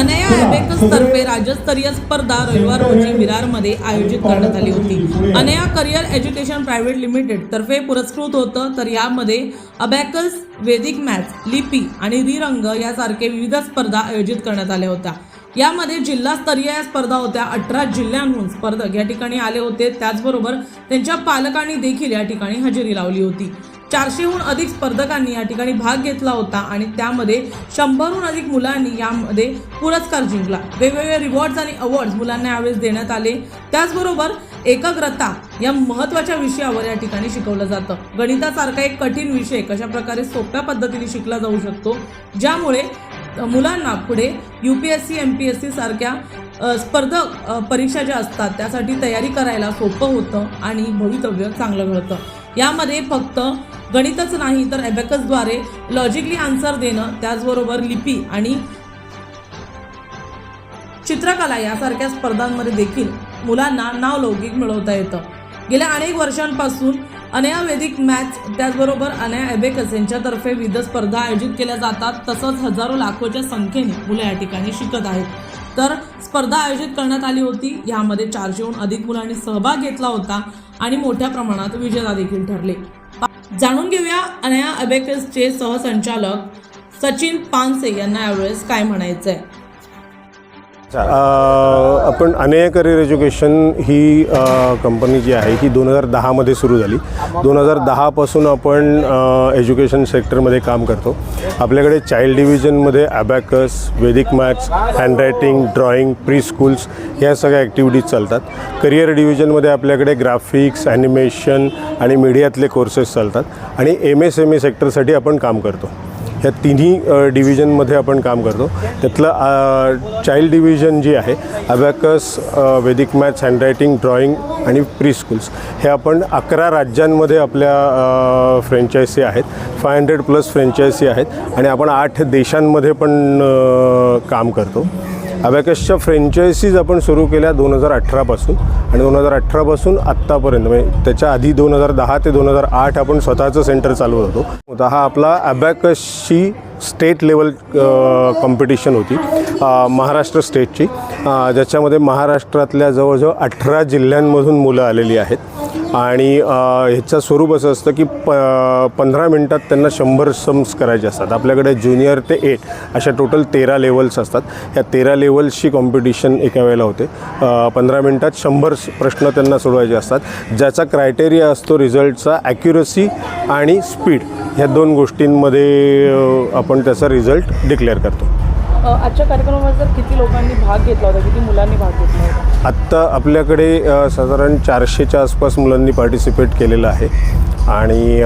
अनया ॲबेकस तर्फे राज्यस्तरीय स्पर्धा रविवार रोजी विरारमध्ये आयोजित करण्यात आली होती. अनया करिअर एज्युकेशन प्रायव्हेट लिमिटेड तर्फे पुरस्कृत होतं तर यामध्ये अबॅकस वेदिक मॅथ्स लिपी आणि रिरंग यासारखे विविध स्पर्धा आयोजित करण्यात आल्या होत्या. यामध्ये जिल्हास्तरीय या स्पर्धा होत्या. अठरा जिल्ह्यांहून स्पर्धक या ठिकाणी आले होते. त्याचबरोबर त्यांच्या पालकांनी देखील या ठिकाणी हजेरी लावली होती. चारशेहून अधिक स्पर्धकांनी या ठिकाणी भाग घेतला होता आणि त्यामध्ये शंभरहून अधिक मुलांनी यामध्ये पुरस्कार जिंकला. वेगवेगळे रिवॉर्ड्स आणि अवॉर्ड्स मुलांना यावेळेस देण्यात आले. त्याचबरोबर एकाग्रता या महत्त्वाच्या विषयावर या ठिकाणी शिकवलं जातं. गणितासारखा एक कठीण विषय कशा प्रकारे सोप्या पद्धतीने शिकला जाऊ शकतो? ज्यामुळे मुलांना पुढे U P S C M P S C सारख्या स्पर्धक परीक्षा ज्या असतात त्यासाठी तयारी करायला सोपं होतं आणि भवितव्य चांगलं घडतं. यामध्ये फक्त गणितच नाही तर ॲबॅकसद्वारे लॉजिकली आन्सर देणं त्याचबरोबर लिपी आणि चित्रकला यासारख्या स्पर्धांमध्ये देखील मुलांना नावलौकिक मिळवता येतं. गेल्या अनेक वर्षांपासून अनया वेदिक मॅथ्स त्याचबरोबर अनया ॲबेकस यांच्यातर्फे विविध स्पर्धा आयोजित केल्या जातात तसंच हजारो लाखोच्या संख्येने मुलं या ठिकाणी शिकत आहेत. तर स्पर्धा आयोजित करण्यात आली होती यामध्ये चारशेहून अधिक मुलांनी सहभाग घेतला होता आणि मोठ्या प्रमाणात विजेता देखील ठरले. जाणून घेऊया अनया अबेकसचे सहसंचालक सचिन पानसे यांना यावेळेस काय म्हणायचं आहे आपण अनेय करिअर एज्युकेशन ही कंपनी जी आहे ही दोन हजार दहामध्ये सुरू झाली. दोन हजार दहापासून आपण एज्युकेशन सेक्टरमध्ये काम करतो. आपल्याकडे child डिव्हिजनमध्ये abacus Vedic maths handwriting drawing preschools ह्या सगळ्या ॲक्टिव्हिटीज चालतात. करिअर डिव्हिजनमध्ये आपल्याकडे ग्राफिक्स ॲनिमेशन आणि मीडियातले कोर्सेस चालतात. आणि एम एस एम ए सेक्टरसाठी आपण काम करतो. ह्या तिन्ही डिव्हिजनमध्ये आपण काम करतो. त्यातलं चाइल्ड डिव्हिजन जी आहे abacus Vedic maths handwriting drawing आणि प्री स्कूल्स हे आपण अकरा राज्यांमध्ये आपल्या फ्रँचायसी आहेत. फाय हंड्रेड प्लस फ्रँचायसी आहेत. आणि आपण आठ देशांमध्ये पण काम करतो. अबॅकसच्या फ्रँचायसीज आपण सुरू केल्या दोन हजार अठरापासून आणि दोन हजार अठरापासून आत्तापर्यंत म्हणजे त्याच्या आधी दोन हजार दहा ते दोन हजार आठ आपण स्वतःचं सेंटर चालवत होतो. हा आपला अबॅकसची स्टेट लेवल कॉम्पिटिशन होती महाराष्ट्र स्टेटची ज्याच्यामध्ये महाराष्ट्रातल्या जवळजवळ अठरा जिल्ह्यांमधून मुलं आलेली आहेत. आणि ह्याचं स्वरूप असं असतं की प पंधरा मिनटात त्यांना शंभर सम्स करायचे असतात. आपल्याकडे ज्युनियर ते एट अशा टोटल तेरा लेवल्स असतात. ह्या तेरा लेवल्सची कॉम्पिटिशन एका वेळेला होते. पंधरा मिनटात शंभर प्रश्न त्यांना सोडवायचे असतात. ज्याचा क्रायटेरिया असतो रिझल्टचा ॲक्युरसी आणि स्पीड. ह्या दोन गोष्टींमध्ये आपण त्याचा रिझल्ट डिक्लेअर करतो. आजच्या कार्यक्रमामध्ये जर किती लोकांनी भाग घेतला होता किती मुलांनी भाग घेतला होता? आत्ता आपल्याकडे साधारण चारशेच्या आसपास मुलांनी पार्टिसिपेट केलेलं आहे. आणि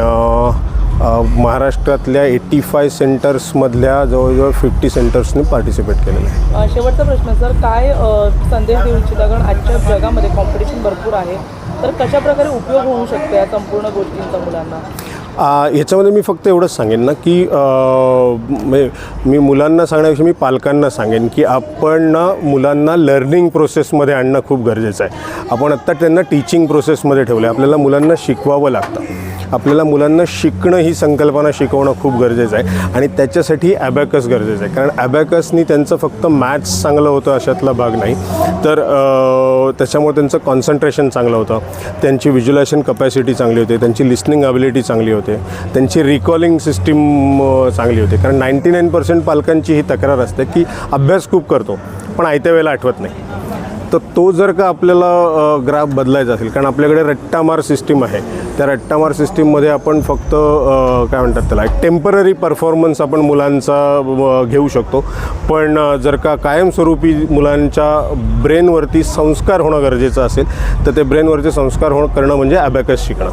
महाराष्ट्रातल्या एट्टी फाय सेंटर्समधल्या जवळजवळ फिफ्टी सेंटर्सनी पार्टिसिपेट केलेलं आहे. शेवटचा प्रश्न सर काय संदेश देऊ इच्छिता कारण आजच्या जगामध्ये कॉम्पिटिशन भरपूर आहे तर कशा प्रकारे उपयोग होऊ शकतो या संपूर्ण गोष्टींचा मुलांना? ह्याच्यामध्ये मी फक्त एवढंच सांगेन ना की म्हणजे मी मुलांना सांगण्यापेक्षा मी पालकांना सांगेन की आपण ना मुलांना लर्निंग प्रोसेसमध्ये आणणं खूप गरजेचं आहे. आपण आत्ता त्यांना टीचिंग प्रोसेसमध्ये ठेवलं आहे आपल्याला मुलांना शिकवावं लागतं. आपल्याला मुलांना शिकणं ही संकल्पना शिकवणं खूप गरजेचं आहे. आणि त्याच्यासाठी ॲबॅकस गरजेचं आहे. कारण ॲबॅकसनी त्यांचं फक्त मॅथ्स चांगलं होतं अशातला भाग नाही. तर त्याच्यामुळे त्यांचं कॉन्सन्ट्रेशन चांगलं होतं. त्यांची व्हिज्युलेशन कपॅसिटी चांगली होते. त्यांची लिस्निंग ॲबिलिटी चांगली होती. त्यांची रिकॉलिंग सिस्टीम चांगली होते. कारण नाईंटी नाईन पर्सेंट पालकांची ही तक्रार असते की अभ्यास खूप करतो पण आयत्या वेळेला आठवत नाही. तर तो जर का आपल्याला ग्राफ बदलायचा असेल कारण आपल्याकडे रट्टामार सिस्टीम आहे. त्या रट्टामार सिस्टीममध्ये आपण फक्त काय म्हणतात त्याला एक टेंपररी परफॉर्मन्स आपण मुलांचा घेऊ शकतो. पण जर का कायमस्वरूपी मुलांच्या ब्रेनवरती संस्कार होणं गरजेचं असेल तर ते ब्रेनवरती संस्कार हो करणं म्हणजे ॲबॅकस शिकणं.